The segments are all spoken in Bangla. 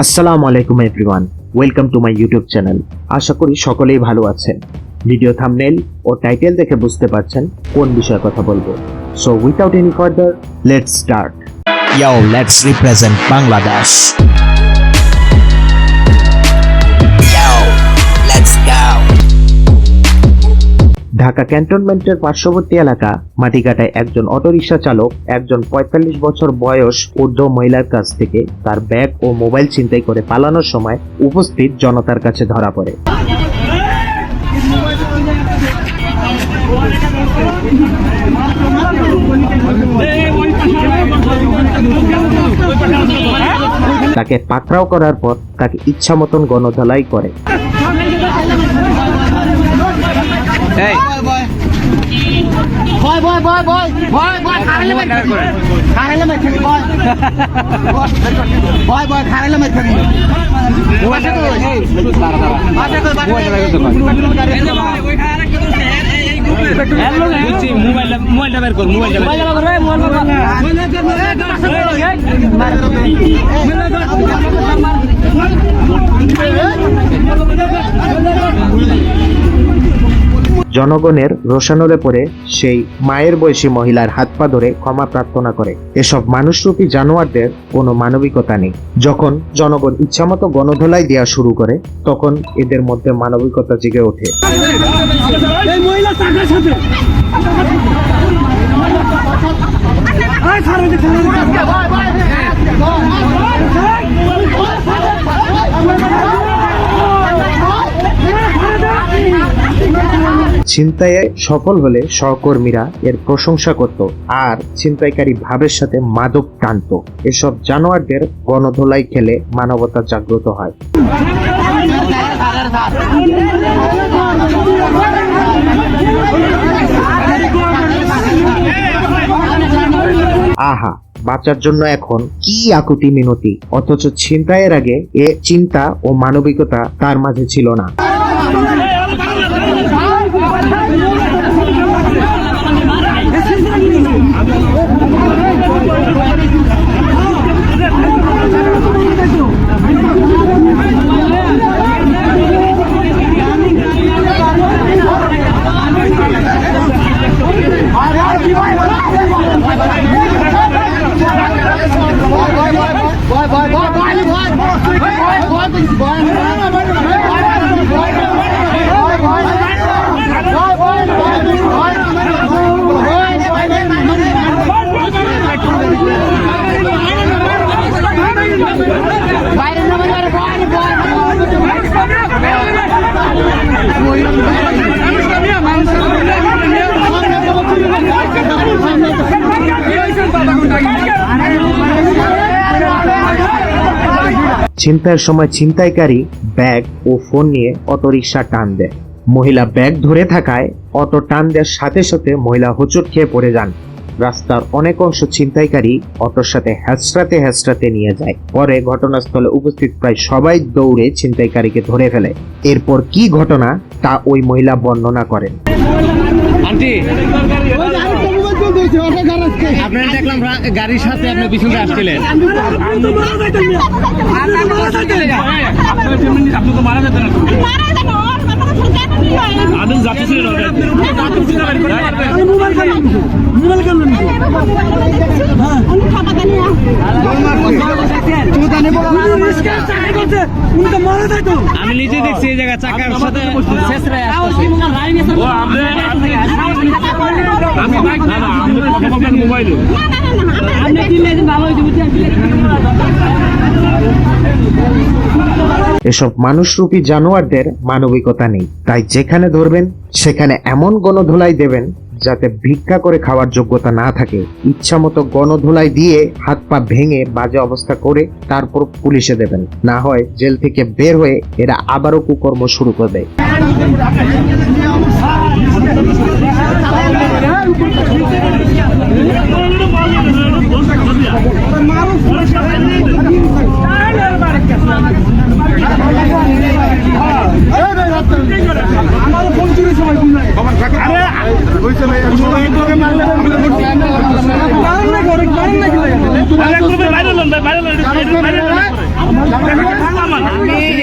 আসসালামু আলাইকুম everyone, welcome to my YouTube channel. আশা করি সকলেই ভালো আছেন। ভিডিও থামনেল ও টাইটেল দেখে বুঝতে পারছেন কোন বিষয়ে কথা বলব। So without any further let's start ইয়াও লেটস রিপ্রেজেন্ট Bangladesh. ঢাকা ক্যান্টনমেন্টের পার্শ্ববর্তী এলাকা। মাটিকাটায় একজন অটোরিকশা চালক, একজন পঁয়তাল্লিশ বছর বয়স ঊর্ধ্ব মহিলার কাছ থেকে তার ব্যাগ ও মোবাইল ছিনতাই করে পালানোর সময় উপস্থিত জনতার কাছে ধরা পড়ে। তাকে পাকড়াও করার পর তাকে ইচ্ছা মতন গণধলাই করে। বয় বয় বয় বয় বয় বয় খারাইলে মার খাবি খারাইলে মার খাবি বয় বয় বয় খারাইলে মার খাবি বাসা কই বাসা কই মোবাইলটা মোবাইলটা বের কর মোবাইলটা বের কর জনগণের রোশানলে পড়ে সেই মায়ের বয়সী মহিলার হাত পা ধরে ক্ষমা প্রার্থনা করে। এসব মানুষরূপী জানোয়ারদের কোনো মানবিকতা নেই। যখন জনগণ ইচ্ছামতো গণধোলাই দেওয়া শুরু করে, তখন এদের মধ্যে মানবিকতা জেগে ওঠে। ছিনতাইয়ে সফল হলে সহকর্মীরা এর প্রশংসা করত আর ছিনতাইকারী ভাবের সাথে মাদক টানত। এসব জানোয়ারদের গণধোলাই খেলে মানবতা জাগ্রত হয়। আহা, বাঁচার জন্য এখন কি আকুতি মিনতি? অথচ ছিনতাইয়ের আগে এ চিন্তা ও মানবিকতা তার মাঝে ছিল না। ছিনতাইয়ের সময় ছিনতাইকারী ব্যাগ ও ফোন নিয়ে অটোরিকশা টান দেয়। মহিলা ব্যাগ ধরে থাকায় অটো টান দেওয়ার সাথে সাথে মহিলা হোঁচট খেয়ে পড়ে যান। রাস্তার অনেক অংশ ছিনতাইকারী অটোর সাথে হ্যাচড়াতে হ্যাচড়াতে নিয়ে যায়। পরে ঘটনাস্থলে উপস্থিত প্রায় সবাই দৌড়ে ছিনতাইকারীকে ধরে ফেলে। এরপর কি ঘটনা তা ওই মহিলা বর্ণনা করেন। আন্টি! আপনারা দেখলাম গাড়ির সাথে আপনি পিছনে আসছিলেন। আপনি তো মারা যেতেন আমি যাচ্ছিলেন আমি নিজে দেখছি এই জায়গা চাকার সাথে শেষরায় আসতেছে এসব মানুষরূপী জানোয়ারদের মানবিকতা নেই। তাই যেখানে ধরবেন, সেখানে এমন গণধোলাই দেবেন যাতে ভিক্ষা করে খাওয়ার যোগ্যতা না থাকে। ইচ্ছামতো গণধোলাই দিয়ে হাত পা ভেঙে বাজে অবস্থা করে তারপর পুলিশে দেবেন। না হয় জেল থেকে বের হয়ে এরা আবারও কুকর্ম শুরু করবে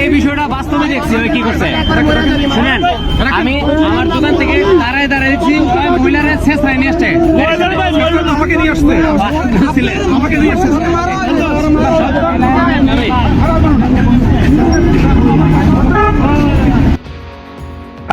এই বিষয়টা বাস্তবে দেখছি কি করছে? বাইরে শেষরাই নিয়ে আসছে আমাকে নিয়ে আসছে আমাকে নিয়ে আসছে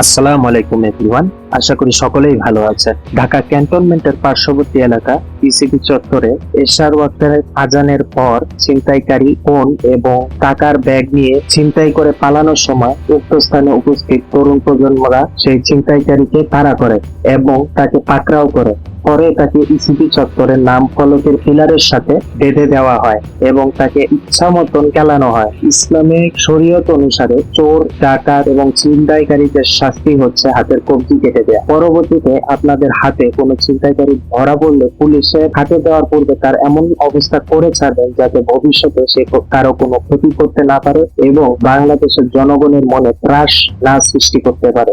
আসসালামু আলাইকুম এভরিওয়ান, আশা করি সকলেই ভালো আছে ঢাকা ক্যান্টনমেন্টের পার্শ্ববর্তী এলাকা, ইসিবি চত্বরে এশার ওয়াক্তের আজানের পর ছিনতাইকারী ফোন এবং টাকার ব্যাগ নিয়ে ছিনতাই করে পালানোর সময় উক্ত স্থানে উপস্থিত তরুণ প্রজন্মরা সেই ছিনতাইকারীকে তাড়া করে এবং তাকে পাকড়াও করে। পরে তাকে ইসিবি চত্বরের নাম ফলকের পিলারের সাথে বেঁধে দেওয়া হয় এবং তাকে ইচ্ছা মতন খেলানো হয়। ইসলামিক শরীয়ত অনুসারে চোর, ডাকাত এবং ছিনতাইকারীদের শাস্তি হচ্ছে হাতের কবজি কেটে দেওয়া পরবর্তীতে আপনাদের হাতে কোনো ছিনতাইকারী ধরা পড়লে পুলিশের হাতে দেওয়ার পূর্বে তার এমন অবস্থা করে ছাড়বেন যাতে ভবিষ্যতে সে কারও কোনো ক্ষতি করতে না পারে এবং বাংলাদেশের জনগণের মনে ত্রাস না সৃষ্টি করতে পারে।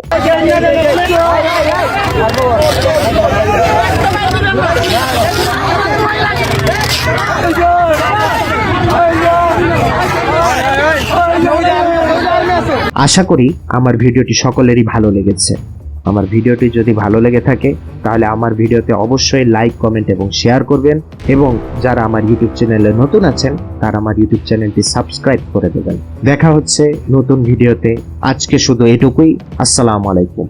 আশা করি আমার ভিডিওটি সকলেরই ভালো লেগেছে। আমার ভিডিওটি যদি ভালো লেগে থাকে, তাহলে আমার ভিডিওতে অবশ্যই লাইক কমেন্ট এবং শেয়ার করবেন এবং যারা আমার ইউটিউব চ্যানেলে নতুন আছেন, তারা আমার ইউটিউব চ্যানেলটি সাবস্ক্রাইব করে দেবেন। দেখা হচ্ছে নতুন ভিডিওতে। আজকে শুধু এটুকুই। আসসালামু আলাইকুম।